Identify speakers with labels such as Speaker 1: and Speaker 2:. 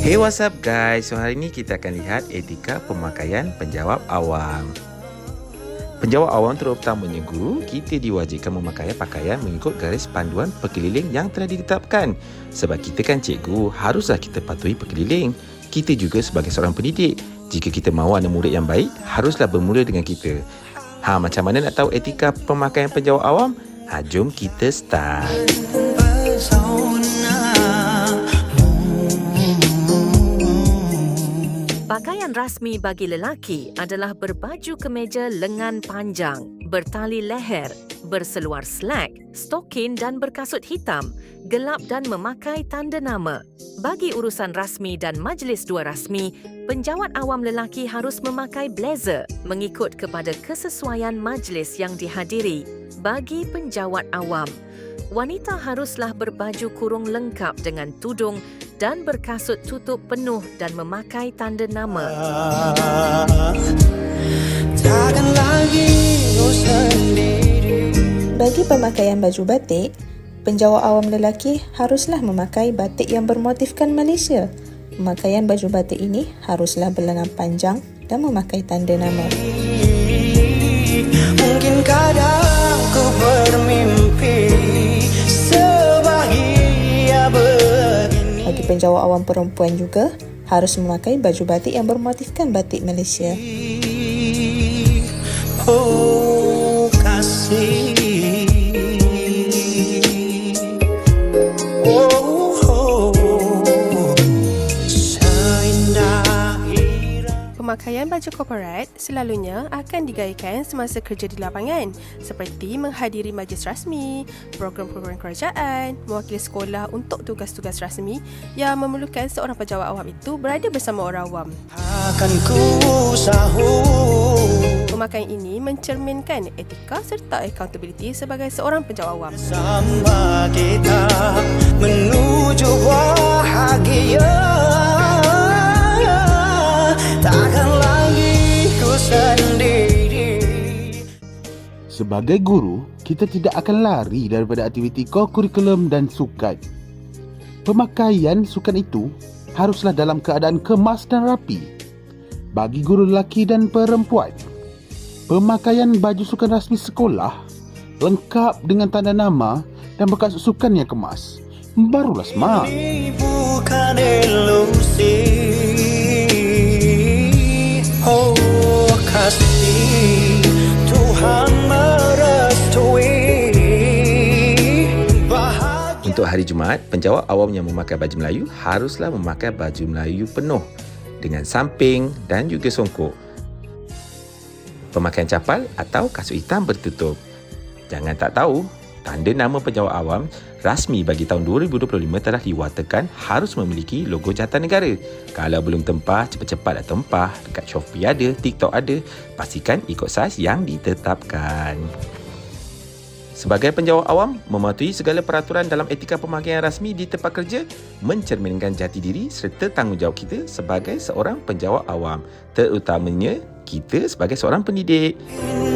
Speaker 1: Hey what's up guys, so hari ini kita akan lihat etika pemakaian penjawab awam Penjawab awam terutamanya guru, kita diwajibkan memakai pakaian mengikut garis panduan perkeliling yang telah ditetapkan Sebab kita kan cikgu, haruslah kita patuhi perkeliling Kita juga sebagai seorang pendidik Jika kita mahu anak murid yang baik, haruslah bermula dengan kita Ha, macam mana nak tahu etika pemakaian penjawab awam? Ha, jom kita start
Speaker 2: rasmi bagi lelaki adalah berbaju kemeja lengan panjang, bertali leher, berseluar slack, stokin dan berkasut hitam, gelap dan memakai tanda nama. Bagi urusan rasmi dan majlis dua rasmi, penjawat awam lelaki harus memakai blazer mengikut kepada kesesuaian majlis yang dihadiri. Bagi penjawat awam, wanita haruslah berbaju kurung lengkap dengan tudung dan berkasut tutup penuh dan memakai tanda nama.
Speaker 3: Bagi pemakaian baju batik, penjawat awam lelaki haruslah memakai batik yang bermotifkan Malaysia. Pemakaian baju batik ini haruslah berlengan panjang dan memakai tanda nama.
Speaker 4: Mungkin kadang
Speaker 3: penjawat awam perempuan juga harus memakai baju batik yang bermotifkan batik Malaysia.
Speaker 4: Oh irama
Speaker 5: Pemakaian baju korporat selalunya akan digayakan semasa kerja di lapangan seperti menghadiri majlis rasmi, program-program kerajaan, mewakili sekolah untuk tugas-tugas rasmi yang memerlukan seorang penjawat awam itu berada bersama orang awam.
Speaker 4: Akan ku sahur
Speaker 5: Pemakaian ini mencerminkan etika serta accountability sebagai seorang penjawat awam.
Speaker 4: Sama kita
Speaker 6: Sebagai guru, kita tidak akan lari daripada aktiviti kurikulum dan sukan. Pemakaian sukan itu haruslah dalam keadaan kemas dan rapi. Bagi guru lelaki dan perempuan, pemakaian baju sukan rasmi sekolah lengkap dengan tanda nama dan bekas sukan yang kemas. Barulah smart.
Speaker 4: Ini bukan ilusi
Speaker 1: Untuk hari Jumaat, penjawat awam yang memakai baju Melayu haruslah memakai baju Melayu penuh dengan samping dan juga songkok. Pemakaian capal atau kasut hitam bertutup. Jangan tak tahu, tanda nama penjawat awam rasmi bagi tahun 2025 telah diwatakan harus memiliki logo jawatan negara. Kalau belum tempah, cepat-cepat dah tempah. Dekat Shopee ada, TikTok ada. Pastikan ikut saiz yang ditetapkan. Sebagai penjawat awam, mematuhi segala peraturan dalam etika pemakaian rasmi di tempat kerja mencerminkan jati diri serta tanggungjawab kita sebagai seorang penjawat awam, terutamanya kita sebagai seorang pendidik.
Speaker 4: Bukan